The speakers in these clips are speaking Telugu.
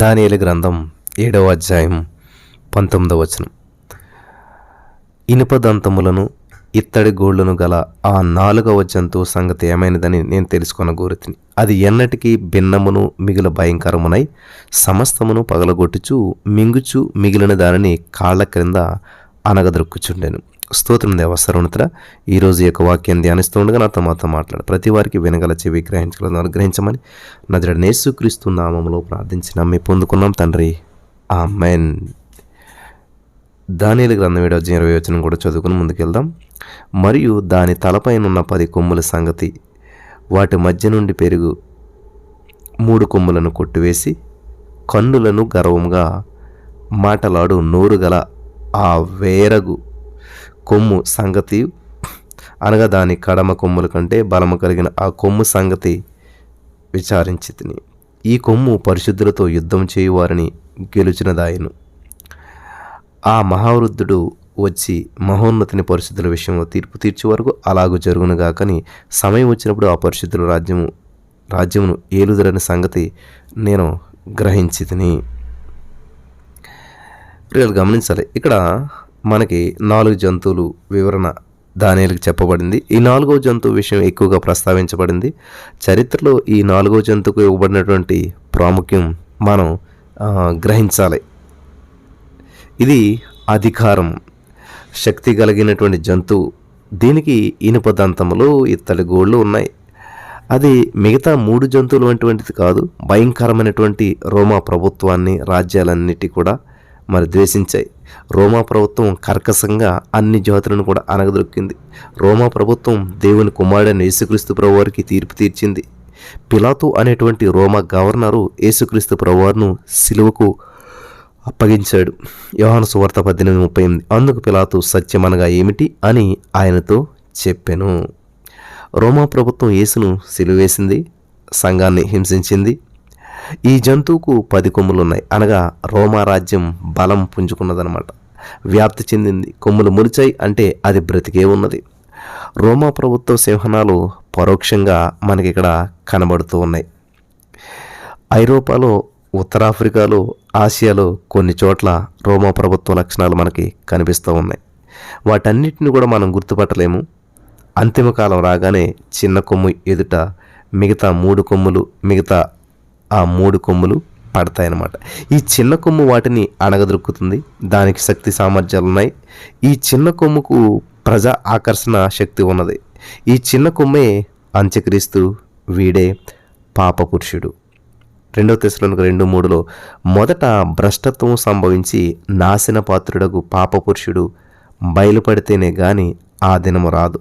దానియేలు గ్రంథం ఏడవ అధ్యాయం పంతొమ్మిదవ వచనం. ఇనుప దంతములను ఇత్తడి గోళ్ళను గల ఆ నాలుగవ జంతువు సంగతి ఏమైనదని నేను తెలుసుకున్న గోరుతిని. అది ఎన్నటికీ భిన్నమును మిగిల భయంకరమునై సమస్తమును పగలగొట్టుచు మింగుచు మిగిలిన దానిని కాళ్ళ క్రింద అనగదొక్కుచుండెను స్తోత్రం దేవసరుణితర ఈరోజు యొక్క వాక్యాన్ని ధ్యానిస్తూ ఉండగా నాతో మాతో మాట్లాడు. ప్రతి వారికి వినగల చెవి గ్రహించగలను అనుగ్రహించమని నజర నేసుక్రీస్తు నామంలో ప్రార్థించి నమ్మి పొందుకున్నాం తండ్రి. ఆ మెన్ దానిల గ్రంథం ఏడో అధ్యాయం ఇరవై వచనం కూడా చదువుకుని ముందుకెళ్దాం. మరియు దాని తలపైన ఉన్న పది కొమ్ముల సంగతి వాటి మధ్య నుండి పెరుగు మూడు కొమ్ములను కొట్టివేసి కన్నులను గర్వంగా మాటలాడు నోరు గల ఆ వేరగు కొమ్ము సంగతి అనగా దాని కడమ కొమ్ముల కంటే బలము కలిగిన ఆ కొమ్ము సంగతి విచారించి తిని. ఈ కొమ్ము పరిశుద్ధులతో యుద్ధం చేయువారిని గెలుచినదాయను. ఆ మహావృద్ధుడు వచ్చి మహోన్నతిని పరిశుద్ధుల విషయంలో తీర్పు తీర్చే వరకు అలాగూ జరుగునుగాకని సమయం వచ్చినప్పుడు ఆ పరిశుద్ధుల రాజ్యము రాజ్యమును ఏలుదరని సంగతి నేను గ్రహించి తిని. గమనించాలి. ఇక్కడ మనకి నాలుగు జంతువులు వివరణ దానిలకు చెప్పబడింది. ఈ నాలుగో జంతువు విషయం ఎక్కువగా ప్రస్తావించబడింది. చరిత్రలో ఈ నాలుగో జంతువుకు ఇవ్వబడినటువంటి ప్రాముఖ్యం మనం గ్రహించాలి. ఇది అధికారం శక్తి కలిగినటువంటి జంతువు. దీనికి ఇనుప దంతములు ఇత్తడి గోళ్ళు ఉన్నాయి. అది మిగతా మూడు జంతువులు వంటివంటిది కాదు భయంకరమైనటువంటి రోమా ప్రభుత్వాన్ని రాజ్యాలన్నిటి కూడా మరి ద్వేషించాయి. రోమా ప్రభుత్వం కర్కశంగా అన్ని జాతులను కూడా అనగదొక్కింది రోమా ప్రభుత్వం దేవుని కుమారుడైన యేసుక్రీస్తు ప్రభువారికి తీర్పు తీర్చింది. పిలాతు అనేటువంటి రోమా గవర్నరు యేసుక్రీస్తు ప్రభువారును సిలువకు అప్పగించాడు. యోహాను సువార్త పద్దెనిమిది ముప్పై ఎనిమిది. అందుకు పిలాతు సత్యమనగా ఏమిటి అని ఆయనతో చెప్పెను. రోమా ప్రభుత్వం యేసును సిలువేసింది సంఘాన్ని హింసించింది ఈ జంతువుకు పది కొమ్ములు ఉన్నాయి అనగా రోమా రాజ్యం బలం పుంజుకున్నదనమాట వ్యాప్తి చెందింది. కొమ్ములు ములిచాయి అంటే అది బ్రతికే ఉన్నది. రోమా ప్రభుత్వ సింహనాలు పరోక్షంగా మనకి ఇక్కడ కనబడుతూ ఉన్నాయి. ఐరోపాలో ఉత్తరాఫ్రికాలో ఆసియాలో కొన్ని చోట్ల రోమా ప్రభుత్వ లక్షణాలు మనకి కనిపిస్తూ ఉన్నాయి. వాటన్నిటిని కూడా మనం గుర్తుపట్టలేము. అంతిమ కాలం రాగానే చిన్న కొమ్ము ఎదుట మిగతా మూడు కొమ్ములు మిగతా ఆ మూడు కొమ్ములు పడతాయన్నమాట. ఈ చిన్న కొమ్ము వాటిని అణగదొరుకుతుంది. దానికి శక్తి సామర్థ్యాలు ఉన్నాయి. ఈ చిన్న కొమ్ముకు ప్రజా ఆకర్షణ శక్తి ఉన్నది. ఈ చిన్న కొమ్మే అంత్యక్రీస్తు వీడే పాపపురుషుడు. రెండవ తెశలోనికి రెండు మూడులో మొదట భ్రష్టత్వం సంభవించి నాశన పాత్రుడకు పాపపురుషుడు బయలుపడితేనే గాని ఆ దినము రాదు.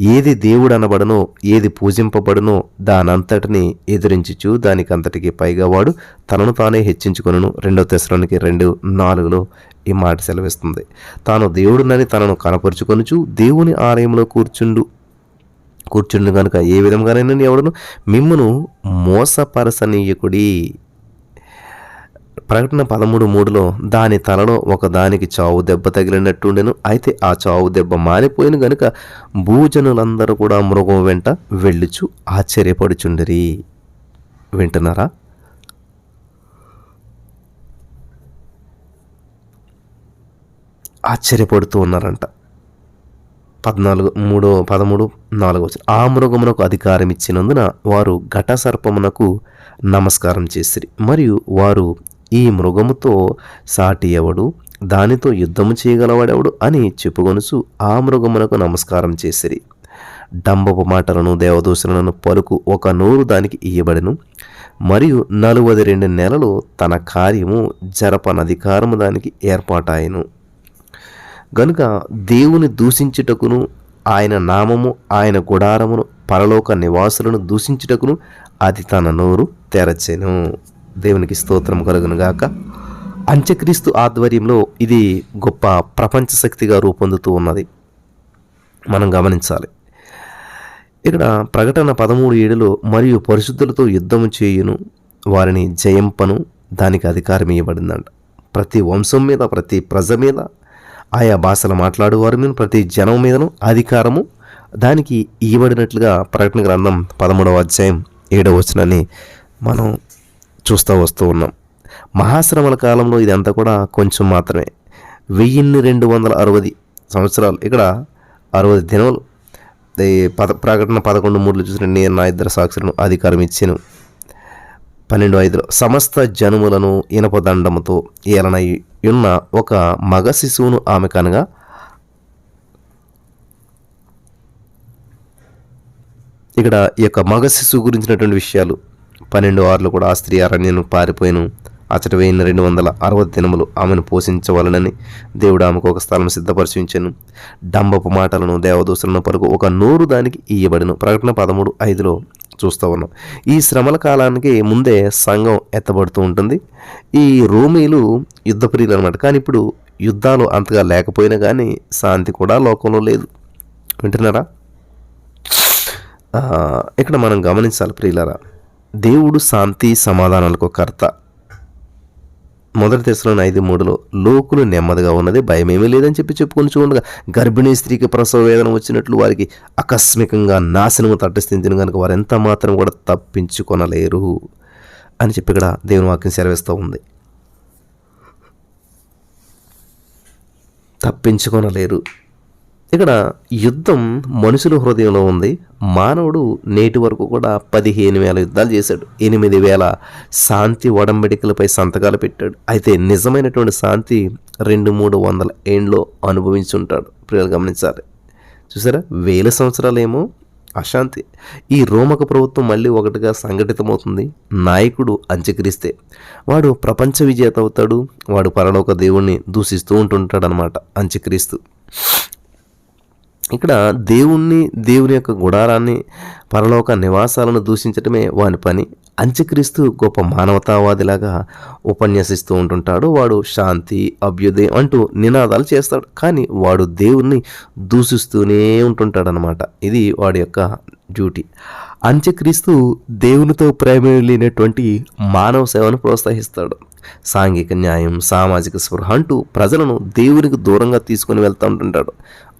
ఏది దేవుడు అనబడనో ఏది పూజింపబడనో దానంతటిని ఎదిరించుచు దానికంతటికి పైగా వాడు తనను తానే హెచ్చించుకొనును. రెండవ తెశలోనికి రెండు నాలుగులో ఈ మాట సెలవిస్తుంది. తాను దేవుడునని తనను కనపరుచుకొనుచు దేవుని ఆలయంలో కూర్చుండు కూర్చుండు కనుక ఏ విధంగానైనా ఎవడను మిమ్మను మోసపరసనీయకుడి ప్రకటన పదమూడు మూడులో దాని తలలో ఒక దానికి చావు దెబ్బ తగిలినట్టుండెను. అయితే ఆ చావు దెబ్బ మానిపోయిన గనుక భూజనులందరూ కూడా మృగం వెంట వెళ్ళుచు ఆశ్చర్యపడుచుండిరి. వింటున్నారా? ఆశ్చర్యపడుతూ ఉన్నారంట. పద్నాలుగు మూడో పదమూడు నాలుగో ఆ మృగమునకు అధికారం ఇచ్చినందున వారు ఘట సర్పమునకు నమస్కారం చేసిరి. మరియు వారు ఈ మృగముతో సాటి ఎవడు? దానితో యుద్ధము చేయగలవాడెవడు? అని చెప్పుకొనుచు ఆ మృగమునకు నమస్కారం చేసిరి. డంబపు మాటలను దేవదూషణలను పలుకు ఒక నూరు దానికి ఇయ్యబడెను. మరియు నలువది రెండు నెలలు తన కార్యము జరపనధికారము దానికి ఏర్పాటాయను. గనుక దేవుని దూషించుటకును ఆయన నామము ఆయన గుడారమును పరలోక నివాసులను దూషించుటకును అది తన నోరు తెరచెను. దేవునికి స్తోత్రం కలుగునుగాక అంత్యక్రీస్తు ఆధ్వర్యంలో ఇది గొప్ప ప్రపంచ శక్తిగా రూపొందుతూ ఉన్నది. మనం గమనించాలి. ఇక్కడ ప్రకటన పదమూడు ఏడులో మరియు పరిశుద్ధులతో యుద్ధము చేయును వారిని జయంపను దానికి అధికారం ఇవ్వబడిందంట. ప్రతి వంశం మీద ప్రతి ప్రజ మీద ఆయా భాషలు మాట్లాడు వారి మీద ప్రతి జనం మీదను అధికారము దానికి ఇవ్వబడినట్లుగా ప్రకటన గ్రంథం పదమూడవ అధ్యాయం ఏడవ వచనాన్ని మనం చూస్తూ వస్తూ ఉన్నాం. మహాశ్రమల కాలంలో ఇదంతా కూడా కొంచెం మాత్రమే. వెయ్యిన్ని రెండు వందల అరవై సంవత్సరాలు ఇక్కడ అరవై దినములు. పద ప్రకటన పదకొండు మూడులు చూసిన నేను నా ఇద్దరు సాక్షులను అధికారం ఇచ్చాను. పన్నెండు ఐదులో సమస్త జనుములను ఇనపదండముతో ఏలనై ఉన్న ఒక మగ శిశువును ఆమె కనగా ఇక్కడ ఈ యొక్క మగ శిశువు గురించినటువంటి విషయాలు పన్నెండు ఆర్లు కూడా ఆ స్త్రీ అరణ్యను పారిపోయాను. అచట వేయిన రెండు వందల అరవై దినములు ఆమెను పోషించవలనని దేవుడు ఆమెకు ఒక స్థలం సిద్ధపరిచించాను డంబపు మాటలను దేవదూసలను పలుకు ఒక నూరు దానికి ఇయ్యబడిను. ప్రకటన పదమూడు ఐదులో చూస్తూ ఉన్నాం. ఈ శ్రమల కాలానికి ముందే సంఘం ఎత్తబడుతూ ఉంటుంది. ఈ రోమీలు యుద్ధప్రియులు అనమాట కానీ ఇప్పుడు యుద్ధాలు అంతగా లేకపోయినా కానీ శాంతి కూడా లోకంలో లేదు. వింటున్నారా? ఇక్కడ మనం గమనించాలి ప్రియులరా. దేవుడు శాంతి సమాధానాలకు కర్త. మొదటి దశలోని ఐదు మూడులో లోకులు నెమ్మదిగా ఉన్నది భయమేమీ లేదని చెప్పి చెప్పుకొని చూడగా గర్భిణీ స్త్రీకి ప్రసవ వేదన వచ్చినట్లు వారికి ఆకస్మికంగా నాశనము తటస్థించిన కనుక వారు ఎంత మాత్రం కూడా తప్పించుకొనలేరు అని చెప్పి ఇక్కడ దేవుని వాక్యం సెలవిస్తూ ఉంది. తప్పించుకొనలేరు. ఇక్కడ యుద్ధం మనుషుల హృదయంలో ఉంది. మానవుడు నేటి వరకు కూడా పదిహేను వేల యుద్ధాలు చేశాడు. ఎనిమిది వేల శాంతి ఒడంబడికలపై సంతకాలు పెట్టాడు. అయితే నిజమైనటువంటి శాంతి రెండు మూడు వందల ఏండ్లో అనుభవించుంటాడు ప్రియులు గమనించాలి. చూసారా? వేల సంవత్సరాలేమో అశాంతి. ఈ రోమక ప్రభుత్వం మళ్ళీ ఒకటిగా సంఘటితమవుతుంది. నాయకుడు అంత్యక్రిస్తే వాడు ప్రపంచ విజేత అవుతాడు. వాడు పరలోక దేవుణ్ణి దూషిస్తూ ఉంటుంటాడనమాట అంత్యక్రీస్తు ఇక్కడ దేవుణ్ణి దేవుని యొక్క గుడారాన్ని పరలోక నివాసాలను దూషించటమే వాని పని. అంత్యక్రీస్తు గొప్ప మానవతావాదిలాగా ఉపన్యసిస్తూ ఉంటుంటాడు. వాడు శాంతి అభ్యుదయం అంటూ నినాదాలు చేస్తాడు. కానీ వాడు దేవుణ్ణి దూషిస్తూనే ఉంటుంటాడనమాట ఇది వాడి యొక్క డ్యూటీ. అంత్యక్రీస్తు దేవునితో ప్రేమ లేనటువంటి మానవ సేవను ప్రోత్సహిస్తాడు. సాంఘిక న్యాయం సామాజిక స్పృహ అంటూ ప్రజలను దేవునికి దూరంగా తీసుకొని వెళ్తూ ఉంటుంటాడు.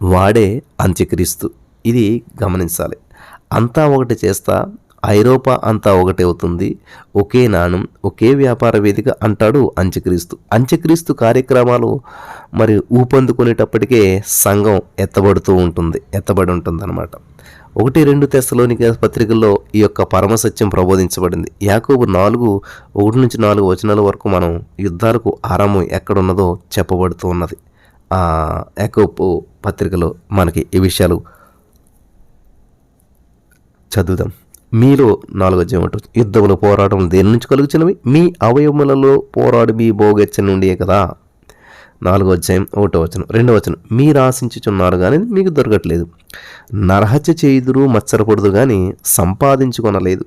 వాడే అంత్యక్రీస్తు. ఇది గమనించాలి. అంతా ఒకటి చేస్తా ఐరోపా అంతా ఒకటే అవుతుంది. ఒకే నాణం ఒకే వ్యాపార వేదిక అంటాడు అంత్యక్రీస్తు. అంత్యక్రీస్తు కార్యక్రమాలు మరి ఊపందుకునేటప్పటికే సంఘం ఎత్తబడుతూ ఉంటుంది ఎత్తబడి ఉంటుంది అనమాట ఒకటి రెండు తెస్తలోని పత్రికల్లో ఈ యొక్క పరమసత్యం ప్రబోధించబడింది. యాకోబు నాలుగు ఒకటి నుంచి నాలుగు వచనాల వరకు మనం యుద్ధాలకు ఆరంభం ఎక్కడున్నదో చెప్పబడుతూ ఉన్నది. ఆ యాకోబు పత్రికలో మనకి ఈ విషయాలు చదువుదాం. మీలో నాలుగో జీవటం యుద్ధములు పోరాటం దేని నుంచి కలుగుచినవి మీ అవయవములలో పోరాడు మీ భోగెచ్చ నుండియే కదా. నాలుగో అధ్యాయం ఒకటో వచనం రెండో వచనం. మీరు ఆశించుచున్నారు కానీ మీకు దొరకట్లేదు. నరహత్య చేయుదురు మచ్చరపడుదు కానీ సంపాదించుకొనలేదు.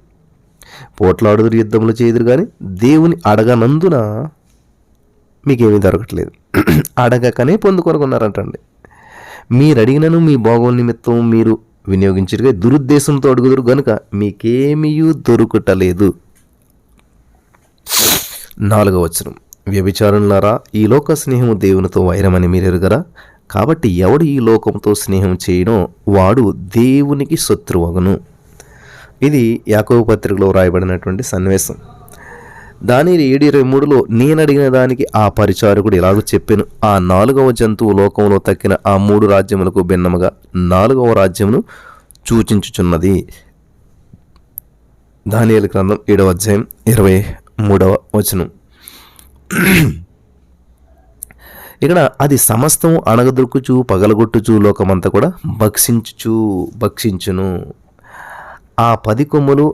పోట్లాడుదురు యుద్ధములు చేయుదురు కానీ దేవుని అడగనందున మీకేమీ దొరకట్లేదు. అడగకనే పొందుకొనుకున్నారంటండి. మీరు అడిగినను మీ భోగం నిమిత్తం మీరు వినియోగించరుగా దురుద్దేశంతో అడుగుదురు కనుక మీకేమీ దొరుకుటలేదు. నాలుగవ వచనం. వ్యభిచారులారా ఈ లోక స్నేహము దేవునితో వైరమని మీరెరుగరా? కాబట్టి ఎవడు ఈ లోకంతో స్నేహం చేయనో వాడు దేవునికి శత్రువగును. ఇది యాకవ పత్రికలో వ్రాయబడినటువంటి సన్నివేశం. దాని ఏడు ఇరవై మూడులో నేను అడిగిన దానికి ఆ పరిచారకుడు ఇలాగ చెప్పాను ఆ నాలుగవ జంతువు లోకంలో తక్కిన ఆ మూడు రాజ్యములకు భిన్నముగా నాలుగవ రాజ్యమును సూచించుచున్నది. దానియలు గ్రంథం ఏడవ అధ్యాయం ఇరవై మూడవ వచనం. ఇక్కడ అది సమస్తం అణగదొక్కుచు పగలగొట్టుచు లోకమంతా కూడా భక్షించుచు భక్షించును. ఆ పది కొమ్ములు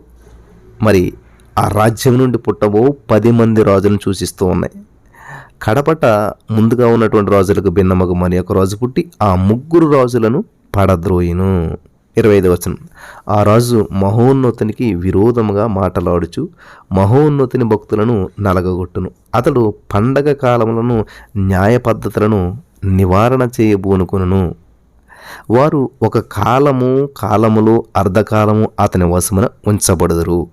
మరి ఆ రాజ్యం నుండి పుట్టబో పది మంది రాజులను సూచిస్తూ ఉన్నాయి. కడపట ముందుగా ఉన్నటువంటి రాజులకు భిన్నమగు మరి ఒక రాజు పుట్టి ఆ ముగ్గురు రాజులను పడద్రోయిను. ఇరవై ఐదు వచనం. ఆ రాజు మహోన్నతునికి విరోధముగా మాటలాడుచు మహోన్నతుని భక్తులను నలగగొట్టును. అతడు పండగ కాలములను న్యాయ పద్ధతులను నివారణ చేయబోనుకును వారు ఒక కాలము కాలములు అర్ధకాలము అతని వశమున ఉంచబడదురు.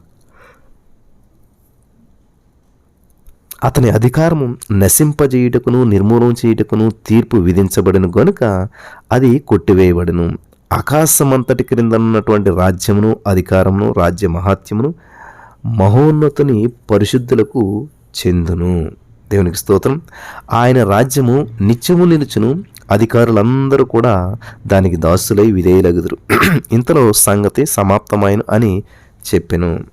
అతని అధికారము నశింపజేయుటకును నిర్మూలన చేయుటకును తీర్పు విధించబడిన గనుక అది కొట్టివేయబడును. ఆకాశమంతటి క్రింద ఉన్నటువంటి రాజ్యమును అధికారమును రాజ్య మహాత్యమును మహోన్నతుని పరిశుద్ధులకు చెందును. దేవునికి స్తోత్రం. ఆయన రాజ్యము నిత్యము నిలుచును. అధికారులందరూ కూడా దానికి దాసులై విధేయులగుదురు. ఇంతలో సంగతి సమాప్తమైన అని చెప్పెను.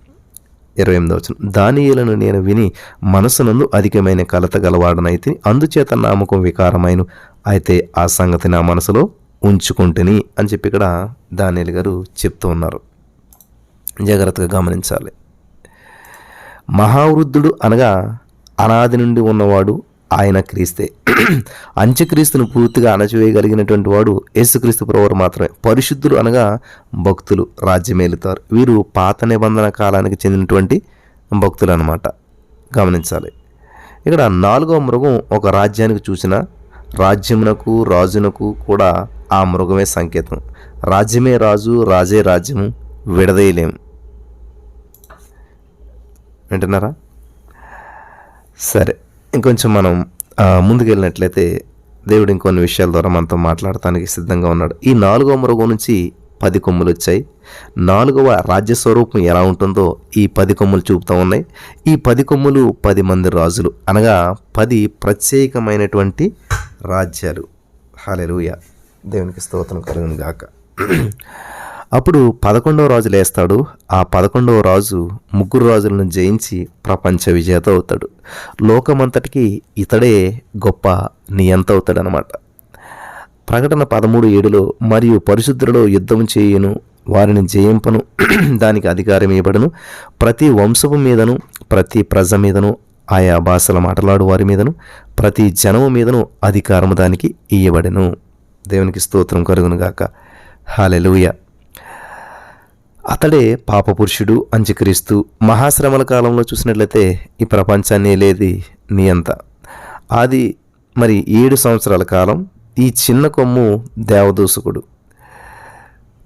ఇరవై ఎనిమిది వచ్చిన దానియులను నేను విని మనసునందు అధికమైన కలత గలవాడనైతే అందుచేత నామకం వికారమైన అయితే ఆ సంగతి నా మనసులో ఉంచుకుంటుని అని చెప్పి ఇక్కడ దానియలు గారు చెప్తూ ఉన్నారు. జాగ్రత్తగా గమనించాలి. మహావృద్ధుడు అనగా అనాది నుండి ఉన్నవాడు ఆయన క్రీస్తే. అంత్యక్రీస్తును పూర్తిగా అణచివేయగలిగినటువంటి వాడు యేసుక్రీస్తు ప్రవరు మాత్రమే. పరిశుద్ధులు అనగా భక్తులు రాజ్యమేలుతారు. వీరు పాత నిబంధన కాలానికి చెందినటువంటి భక్తులు అనమాట గమనించాలి. ఇక్కడ నాలుగో మృగం ఒక రాజ్యానికి చూసిన రాజ్యమునకు రాజునకు కూడా ఆ మృగమే సంకేతం. రాజ్యమే రాజు రాజే రాజ్యము విడదీయలేము వింటున్నారా? సరే ఇంకొంచెం మనం ముందుకెళ్ళినట్లయితే దేవుడు ఇంకొన్ని విషయాల ద్వారా మనతో మాట్లాడటానికి సిద్ధంగా ఉన్నాడు. ఈ నాలుగో మృగం నుంచి పది కొమ్ములు వచ్చాయి. నాలుగవ రాజ్య స్వరూపం ఎలా ఉంటుందో ఈ పది కొమ్ములు చూపుతూ ఉన్నాయి. ఈ పది కొమ్ములు పది మంది రాజులు. అనగా పది ప్రత్యేకమైనటువంటి రాజ్యాలు. హాలెలుయ దేవునికి స్తోత్రం కలుగును గాక. అప్పుడు పదకొండవ రాజు లేస్తాడు. ఆ పదకొండవ రాజు ముగ్గురు రాజులను జయించి ప్రపంచ విజేత అవుతాడు. లోకమంతటికి ఇతడే గొప్ప నియంత అవుతాడనమాట ప్రకటన పదమూడు ఏడులో మరియు పరిశుద్ధులలో యుద్ధం చేయను వారిని జయింపను దానికి అధికారం ఇవ్వబడును. ప్రతి వంశపు మీదను ప్రతి ప్రజ మీదను ఆయా భాషల మాట్లాడు వారి మీదను ప్రతి జనము మీదను అధికారము దానికి ఇయ్యబడెను. దేవునికి స్తోత్రం కలుగునుగాక హాలెలూయ. అతడే పాపపురుషుడు అంత్యక్రీస్తు మహాశ్రమల కాలంలో చూసినట్లయితే ఈ ప్రపంచాన్ని లేది నియంత అది మరి ఏడు సంవత్సరాల కాలం ఈ చిన్న కొమ్ము దేవదూసుకుడు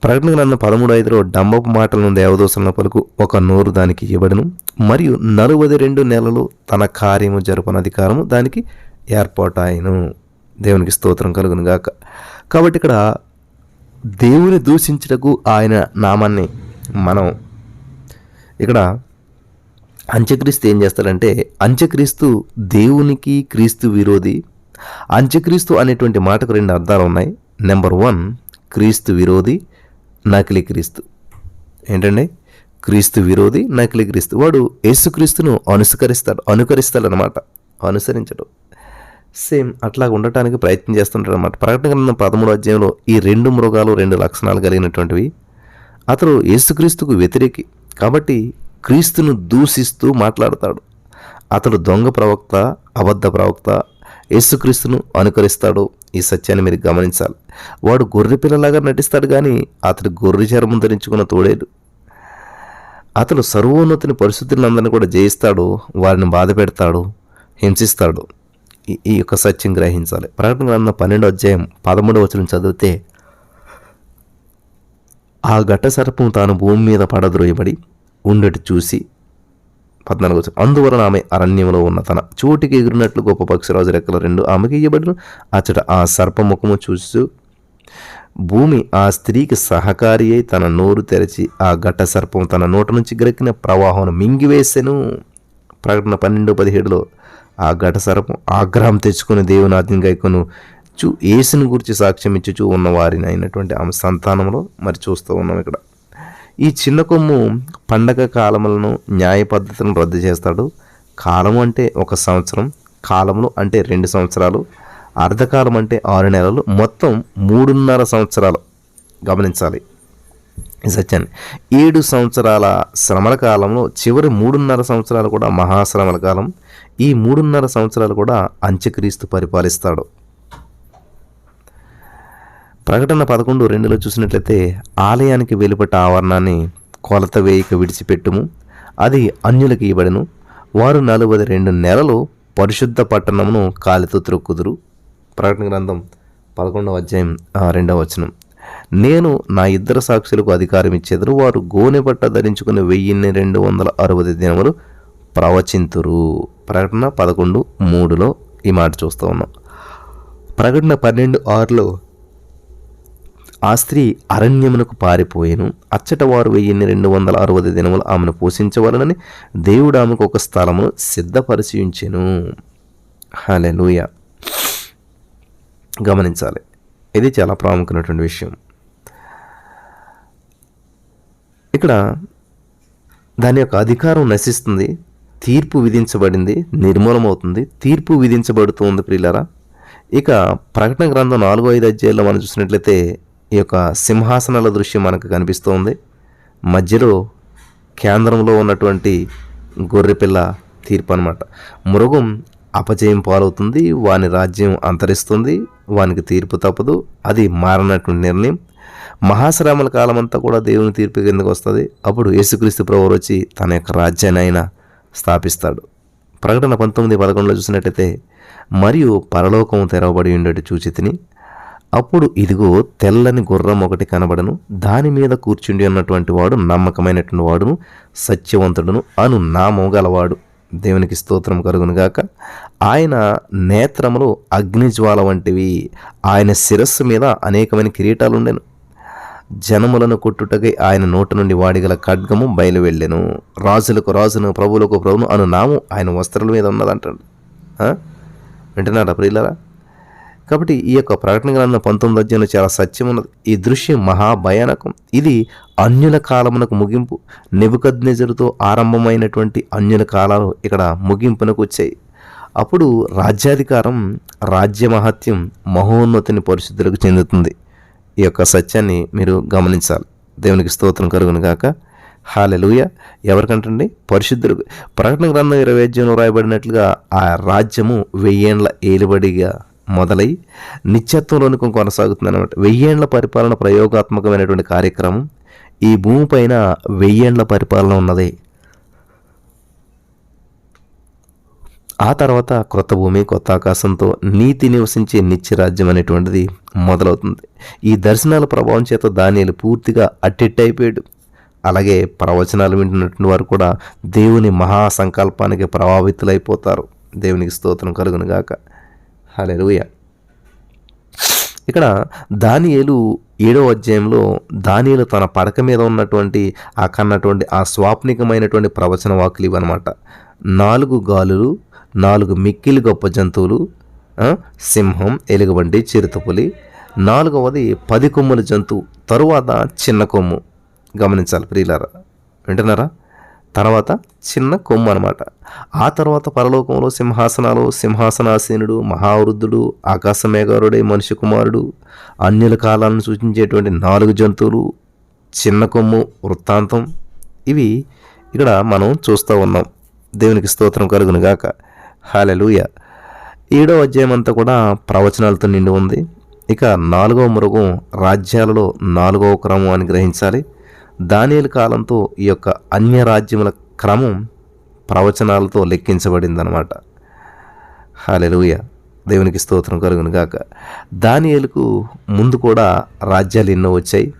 ప్రకటన గ్రంథం పదమూడు ఐదులో డంబపు మాటలను దేవదూసలను పలుకు ఒక నోరు దానికి ఇవ్వబడును. మరియు నలువది రెండు నెలలు తన కార్యము జరుపన అధికారము దానికి ఏర్పాటాయను దేవునికి స్తోత్రం కలుగును గాక. కాబట్టి ఇక్కడ దేవుని దూషించుటకు ఆయన నామాన్ని మనం ఇక్కడ అంత్యక్రీస్తు ఏం చేస్తాడంటే అంత్యక్రీస్తు దేవునికి క్రీస్తు విరోధి అంత్యక్రీస్తు అనేటువంటి మాటకు రెండు అర్థాలు ఉన్నాయి. నెంబర్ వన్ క్రీస్తు విరోధి నకిలీ క్రీస్తు. ఏంటండి? క్రీస్తు విరోధి నకిలీ క్రీస్తు. వాడు యేసుక్రీస్తును అనుసరిస్తాడు అనుకరిస్తాడనమాట అనుసరించడు. సేమ్ అట్లా ఉండటానికి ప్రయత్నం చేస్తుంటాడు అనమాట ప్రకటన గ్రంథం పదమూడు అధ్యాయంలో ఈ రెండు మృగాలు రెండు లక్షణాలు కలిగినటువంటివి. అతడు యేసుక్రీస్తుకు వ్యతిరేకి కాబట్టి క్రీస్తును దూషిస్తూ మాట్లాడతాడు. అతడు దొంగ ప్రవక్త అబద్ధ ప్రవక్త యేసుక్రీస్తును అనుకరిస్తాడో ఈ సత్యాన్ని మీరు గమనించాలి. వాడు గొర్రె పిల్లలాగా నటిస్తాడు కానీ అతడు గొర్రె చర్మం ధరించుకున్న తోడేడు. అతడు సర్వోన్నతిని పరిశుద్ధులందరినీ కూడా జయిస్తాడు వారిని బాధ పెడతాడు హింసిస్తాడు ఈ- ఈ యొక్క సత్యం గ్రహించాలి. ప్రకటన గ్రంథం పన్నెండో అధ్యాయం పదమూడవ వచనం చదివితే ఆ ఘట సర్పం తాను భూమి మీద పడద్రోయబడి ఉండటి చూసి పద్నాలుగు వచ్చిన అందువలన ఆమె అరణ్యంలో ఉన్న తన చోటికి ఎగిరినట్లు గొప్ప పక్షిరాజు రెక్కల రెండు ఆమెకి ఇయ్యబడిన. అచ్చట ఆ సర్పముఖము చూస్తూ భూమి ఆ స్త్రీకి సహకారి అయి తన నోరు తెరచి ఆ ఘట్ట సర్పం తన నోట నుంచి గ్రక్కిన ప్రవాహం మింగివేసెను. ప్రకటన పన్నెండు పదిహేడులో ఆ ఘట సర్పం ఆగ్రహం తెచ్చుకుని దేవుని ఆజ్ఞ చూ ఏసుని గురించి సాక్ష్యం ఇచ్చుచూ ఉన్న వారిని అయినటువంటి ఆమె సంతానంలో మరి చూస్తూ ఉన్నాం ఇక్కడ. ఈ చిన్న కొమ్ము పండగ కాలములను న్యాయ పద్ధతులను రద్దు చేస్తాడు. కాలం అంటే ఒక సంవత్సరం కాలములు అంటే రెండు సంవత్సరాలు అర్ధకాలం అంటే ఆరు నెలలు మొత్తం మూడున్నర సంవత్సరాలు. గమనించాలి. సత్యాన్ని ఏడు సంవత్సరాల శ్రమల కాలంలో చివరి మూడున్నర సంవత్సరాలు కూడా మహాశ్రమల కాలం. ఈ మూడున్నర సంవత్సరాలు కూడా అంత్యక్రీస్తు పరిపాలిస్తాడు. ప్రకటన పదకొండు రెండులో చూసినట్లయితే ఆలయానికి వెలుపట ఆవరణాన్ని కొలత వేయక విడిచిపెట్టుము. అది అన్యులకు ఇవ్వడను వారు నలభై రెండు నెలలు పరిశుద్ధ పట్టణమును కాలితో త్రొక్కుదురు. ప్రకటన గ్రంథం పదకొండవ అధ్యాయం ఆ, రెండవ వచనం. నేను నా ఇద్దరు సాక్షులకు అధికారం ఇచ్చేదరు వారు గోనె పట్ట ధరించుకుని వెయ్యిన్ని రెండు వందల అరవై దినములు ప్రవచింతురు. ప్రకటన పదకొండు మూడులో ఈ మాట చూస్తూ ఉన్నాం. ప్రకటన పన్నెండు ఆరులో ఆ స్త్రీ అరణ్యమునకు పారిపోయేను. అచ్చట వారు వెయ్యిన్ని రెండు వందల అరవై దినములు ఆమెను పోషించవలనని దేవుడు ఆమెకు ఒక స్థలమును సిద్ధపరిచి ఉంచెను హలెలూయ గమనించాలి. ఇది చాలా ప్రాముఖ్యమైనటువంటి విషయం. ఇక్కడ దాని యొక్క అధికారం నశిస్తుంది. తీర్పు విధించబడింది. నిర్మూలమవుతుంది. తీర్పు విధించబడుతుంది ప్రియులరా. ఇక ప్రకటన గ్రంథం నాలుగో ఐదు అధ్యాయుల్లో మనం చూసినట్లయితే ఈ యొక్క సింహాసనాల దృశ్యం మనకు కనిపిస్తోంది. మధ్యలో కేంద్రంలో ఉన్నటువంటి గొర్రెపిల్ల తీర్పు అనమాట మృగం అపజయం పాలవుతుంది వాని రాజ్యం అంతరిస్తుంది వానికి తీర్పు తప్పదు అది మారినటువంటి నిర్ణయం. మహాశ్రమల కాలం అంతా కూడా దేవుని తీర్పు కిందకు వస్తుంది. అప్పుడు యేసుక్రీస్తు ప్రభువు వచ్చి తన యొక్క రాజ్యాన్ని ఆయన స్థాపిస్తాడు. ప్రకటన పంతొమ్మిది పదకొండులో చూసినట్టయితే మరియు పరలోకం తెరవబడి ఉండేటి చూచితిని అప్పుడు ఇదిగో తెల్లని గుర్రం ఒకటి కనబడను దాని మీద కూర్చుండి ఉన్నటువంటి వాడు నమ్మకమైనటువంటి వాడును సత్యవంతుడును అను నామం గలవాడు. దేవునికి స్తోత్రం కలుగునుగాక ఆయన నేత్రములు అగ్నిజ్వాల వంటివి ఆయన శిరస్సు మీద అనేకమైన కిరీటాలు ఉండెను. జనములను కొట్టుటకై ఆయన నోట నుండి వాడిగల ఖడ్గము బయలువెళ్ళెను. రాజులకు రాజును ప్రభువులకు ప్రభును అను నాము ఆయన వస్త్రాల మీద ఉన్నదంటాడు. ఆ? వింటున్నారా ప్రియులరా? కాబట్టి ఈ యొక్క ప్రకటన గ్రంథం పంతొమ్మిది అధ్యాయంలో చాలా సత్యం ఉన్నది ఈ దృశ్యం మహాభయానకం. ఇది అన్యుల కాలమునకు ముగింపు. నెబుకద్నెజరుతో ఆరంభమైనటువంటి అన్యుల కాలాలు ఇక్కడ ముగింపునకు వచ్చాయి. అప్పుడు రాజ్యాధికారం రాజ్యమహత్యం మహోన్నతిని పరిశుద్ధులకు చెందుతుంది. ఈ యొక్క సత్యాన్ని మీరు గమనించాలి. దేవునికి స్తోత్రం కలుగును గాక హాలెలుయ. ఎవరికంటండి? పరిశుద్ధులకు. ప్రకటన గ్రంథం ఇరవై అధ్యాయంలో రాయబడినట్లుగా ఆ రాజ్యము వెయ్యేండ్ల ఏలుబడిగా మొదలై నిత్యత్వంలోనికి కొనసాగుతుంది అనమాట వెయ్యేండ్ల పరిపాలన ప్రయోగాత్మకమైనటువంటి కార్యక్రమం. ఈ భూమిపైన వెయ్యేండ్ల పరిపాలన ఉన్నది. ఆ తర్వాత క్రొత్త భూమి కొత్త ఆకాశంతో నీతి నివసించే నిత్యరాజ్యం అనేటువంటిది మొదలవుతుంది. ఈ దర్శనాల ప్రభావం చేత దానియలు పూర్తిగా అట్టెట్టయిపోయాడు. అలాగే ప్రవచనాలు వింటున్నటువంటి వారు కూడా దేవుని మహా సంకల్పానికి ప్రభావితులైపోతారు. దేవునికి స్తోత్రం కలుగునుగాక గాక ఇక్కడ దానియేలు ఏడవ అధ్యాయంలో దానియేలు తన పడక మీద ఉన్నటువంటి ఆ కన్నటువంటి ఆ స్వాప్నికమైనటువంటి ప్రవచన వాకులు ఇవన్నమాట నాలుగు గాలులు నాలుగు మిక్కిలి గొప్ప జంతువులు సింహం ఎలుగుబంటి చిరుతపులి నాలుగవది పది కొమ్ముల జంతువు తరువాత చిన్న కొమ్ము. గమనించాలి ప్రియులారా. వింటున్నారా? తర్వాత చిన్న కొమ్ము అనమాట ఆ తర్వాత పరలోకంలో సింహాసనాలు సింహాసనాసీనుడు మహావృద్ధుడు ఆకాశమేఘారుడే మనిషి కుమారుడు అన్యుల కాలాలను సూచించేటువంటి నాలుగు జంతువులు చిన్న కొమ్ము వృత్తాంతం. ఇవి ఇక్కడ మనం చూస్తూ ఉన్నాం. దేవునికి స్తోత్రం కలుగునుగాక. హాలెలుయ హాలెలూయ ఏడో అధ్యాయం అంతా కూడా ప్రవచనాలతో నిండి ఉంది. ఇక నాలుగవ మృగం రాజ్యాలలో నాలుగవ క్రమం అని గ్రహించాలి. దానియలు కాలంతో ఈ యొక్క అన్య రాజ్యముల క్రమం ప్రవచనాలతో లెక్కించబడిందనమాట హాలెలుయ. దేవునికి స్తోత్రం కలుగును గాక దానియలకు ముందు కూడా రాజ్యాలు ఎన్నో వచ్చాయి.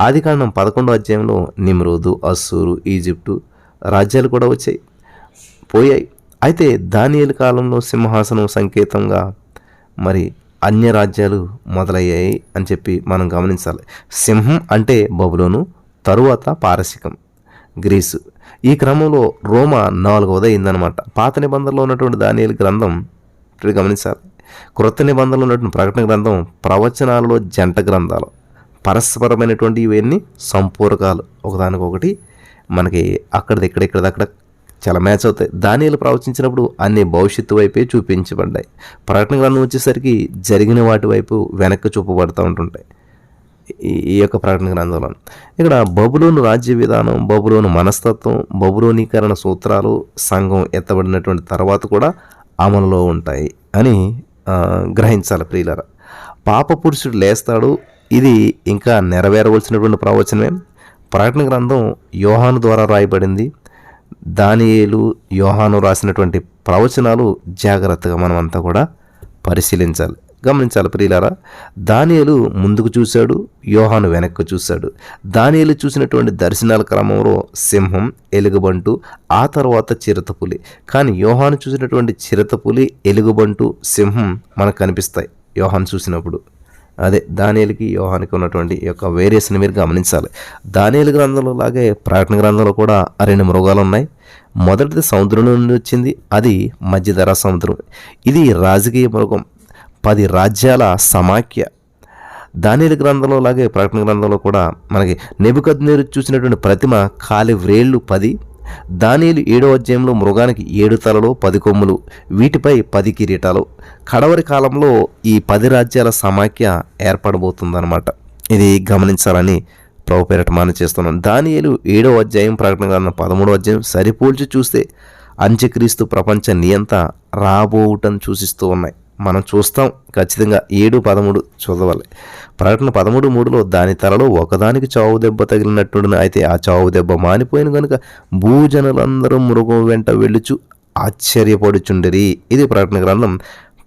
ఆదికాండం పదకొండో అధ్యాయంలో నిమ్రోదు అస్సూరు ఈజిప్టు రాజ్యాలు కూడా వచ్చాయి పోయాయి. అయితే దానియల కాలంలో సింహాసనం సంకేతంగా మరి అన్య రాజ్యాలు మొదలయ్యాయి అని చెప్పి మనం గమనించాలి. సింహం అంటే బబులోను తరువాత పారసికం గ్రీసు. ఈ క్రమంలో రోమా నాలుగవది అయిందనమాట పాత నిబంధనలో ఉన్నటువంటి దానియేలు గ్రంథం ఇక్కడ గమనించాలి. క్రొత్త నిబంధనలో ఉన్నటువంటి ప్రకటన గ్రంథం ప్రవచనాలలో జంట గ్రంథాలు. పరస్పరమైనటువంటి ఇవన్నీ సంపూరకాలు. ఒకదానికొకటి మనకి అక్కడిది ఇక్కడ ఇక్కడ అక్కడ చాలా మ్యాచ్ అవుతాయి. దానిలు ప్రవచించినప్పుడు అన్ని భవిష్యత్తు వైపే చూపించబడ్డాయి. ప్రకటన గ్రంథం వచ్చేసరికి జరిగిన వాటి వైపు వెనక్కి చూపబడుతూ ఉంటుంటాయి. ఈ- ఈ యొక్క ప్రకటన గ్రంథంలో ఇక్కడ బబులోను రాజ్య విధానం బబులోను మనస్తత్వం బబులోనీకరణ సూత్రాలు సంఘం ఎత్తబడినటువంటి తర్వాత కూడా అమలులో ఉంటాయి అని గ్రహించాలి ప్రియులర. పాప పురుషుడు లేస్తాడు. ఇది ఇంకా నెరవేరవలసినటువంటి ప్రవచనమే. ప్రకటన గ్రంథం యోహాను ద్వారా రాయబడింది. దానియేలు యోహాను రాసినటువంటి ప్రవచనాలు జాగ్రత్తగా మనమంతా కూడా పరిశీలించాలి. గమనించాలి ప్రియులారా దానియలు ముందుకు చూశాడు యోహాను వెనక్కు చూశాడు. దానియలు చూసినటువంటి దర్శనాల క్రమంలో సింహం ఎలుగుబంటు ఆ తర్వాత చిరతపులి కానీ యోహాను చూసినటువంటి చిరతపులి ఎలుగుబంటు సింహం మనకు కనిపిస్తాయి యోహాను చూసినప్పుడు. అదే దానియలకి యోహానికి ఉన్నటువంటి యొక్క వేరియేషన్ మీరు గమనించాలి. దానియలు గ్రంథంలో లాగే ప్రకటన గ్రంథంలో కూడా రెండు మృగాలు ఉన్నాయి మొదటిది సముద్రం నుండి వచ్చింది అది మధ్యధర సముద్రం. ఇది రాజకీయ మృగం. పది రాజ్యాల సమాఖ్య. దానియలు గ్రంథంలో లాగే ప్రకటన గ్రంథంలో కూడా మనకి నెబుకద్నేరు చూసినటువంటి ప్రతిమ కాలి వ్రేళ్ళు పది దానిలు ఏడో అధ్యాయంలో మృగానికి ఏడు తలలు పది కొమ్ములు వీటిపై పది కిరీటాలు. కడవరి కాలంలో ఈ పది రాజ్యాల సమాఖ్య ఏర్పడబోతుందన్నమాట. ఇది గమనించాలని ప్రభు పేరట మాన చేస్తున్నాం దానియలు ఏడో అధ్యాయం ప్రకటన గ్రంథం పదమూడో అధ్యాయం సరిపోల్చి చూస్తే అంత్యక్రీస్తు ప్రపంచ నియంత రాబోవుటను సూచిస్తూ ఉన్నాయి. మనం చూస్తాం ఖచ్చితంగా ఏడు పదమూడు చదవాలి. ప్రకటన పదమూడు మూడులో దాని తలలో ఒకదానికి చావు దెబ్బ తగిలినట్టును అయితే ఆ చావు దెబ్బ మానిపోయిన కనుక భూజనులందరూ మృగం వెంట వెళ్ళుచు ఆశ్చర్యపడుచుండరి. ఇది ప్రకటన గ్రంథం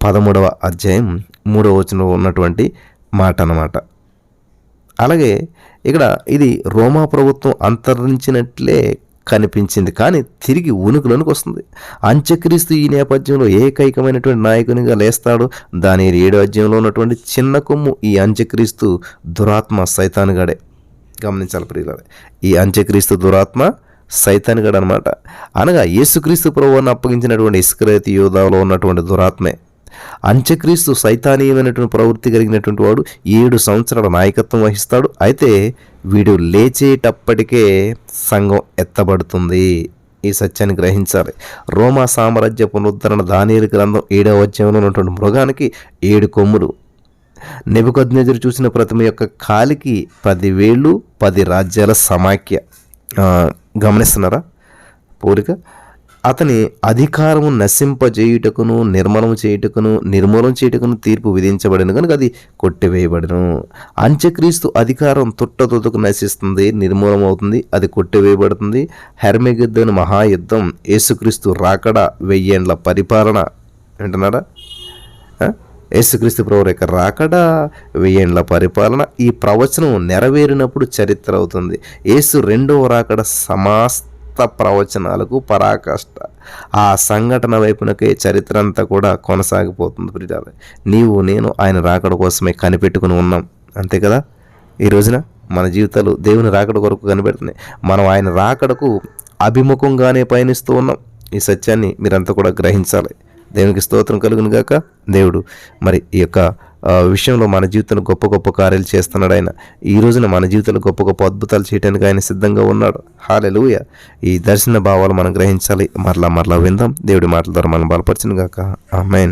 పదమూడవ అధ్యాయం మూడవ వచనంలో ఉన్నటువంటి మాట అన్నమాట అలాగే ఇక్కడ ఇది రోమా ప్రభుత్వం అంతరించినట్లే కనిపించింది. కానీ తిరిగి ఉనికిలోనికి వస్తుంది. అంత్యక్రీస్తు ఈ నేపథ్యంలో ఏకైకమైనటువంటి నాయకునిగా లేస్తాడు. దాని ఏడో అధ్యాయంలో ఉన్నటువంటి చిన్న కొమ్ము ఈ అంత్యక్రీస్తు దురాత్మ సైతానుగాడే గమనించాలి ప్రియులారా. ఈ అంత్యక్రీస్తు దురాత్మ సైతానుగాడు అనమాట అనగా యేసుక్రీస్తు ప్రభువుని అప్పగించినటువంటి ఇస్క్రేతి యోధాలో ఉన్నటువంటి దురాత్మే. అంత్యక్రీస్తు సైతానీయమైనటువంటి ప్రవృత్తి కలిగినటువంటి వాడు ఏడు సంవత్సరాల నాయకత్వం వహిస్తాడు. అయితే వీడు లేచేటప్పటికే సంఘం ఎత్తబడుతుంది. ఈ సత్యాన్ని గ్రహించాలి. రోమా సామ్రాజ్య పునరుద్ధరణ దానియలు గ్రంథం ఏడవ అధ్యాయంలో ఉన్నటువంటి మృగానికి ఏడు కొమ్ములు. నెబుకద్నెజరు చూసిన ప్రతిమ యొక్క కాలికి పది వేళ్ళు పది రాజ్యాల సమాఖ్య. గమనిస్తున్నారా? పోలిక. అతని అధికారము నశింపజేయుటకును నిర్మలం చేయుటకును నిర్మూలం చేయుటకును తీర్పు విధించబడిన కనుక అది కొట్టివేయబడను. అంత్యక్రీస్తు అధికారం తుట్టతుతకు నశిస్తుంది నిర్మూలం అవుతుంది అది కొట్టివేయబడుతుంది. హెర్మెగిద్దని మహాయుద్ధం యేసుక్రీస్తు రాకడ వెయ్యేండ్ల పరిపాలన వింటున్నారా? యేసుక్రీస్తు ప్రభు యొక్క రాకడ వెయ్యేండ్ల పరిపాలన ఈ ప్రవచనం నెరవేరినప్పుడు చరిత్ర అవుతుంది. యేసు రెండవ రాకడ సమాస్త ప్రవచనాలకు పరాకాష్ట. ఆ సంఘటన వైపునకే చరిత్ర అంతా కూడా కొనసాగిపోతుంది ప్రియాలి నీవు నేను ఆయన రాకడ కోసమే కనిపెట్టుకుని ఉన్నాం. అంతే కదా? ఈ రోజున మన జీవితాలు దేవుని రాకడ కొరకు కనిపెడుతున్నాయి. మనం ఆయన రాకడకు అభిముఖంగానే పయనిస్తూ ఉన్నాం. ఈ సత్యాన్ని మీరంతా కూడా గ్రహించాలి. దేవునికి స్తోత్రం కలుగును గాక. దేవుడు మరి ఈ యొక్క విషయంలో మన జీవితంలో గొప్ప గొప్ప కార్యాలు చేస్తున్నాడు ఆయన. ఈ రోజున మన జీవితంలో గొప్ప గొప్ప అద్భుతాలు చేయడానికి ఆయన సిద్ధంగా ఉన్నాడు. హాలెలూయ. ఈ దర్శన భావాలు మనం గ్రహించాలి. మరలా మరలా విందాం. దేవుడి మాటల ద్వారా మనం బలపరచును గాక. ఆమెన్.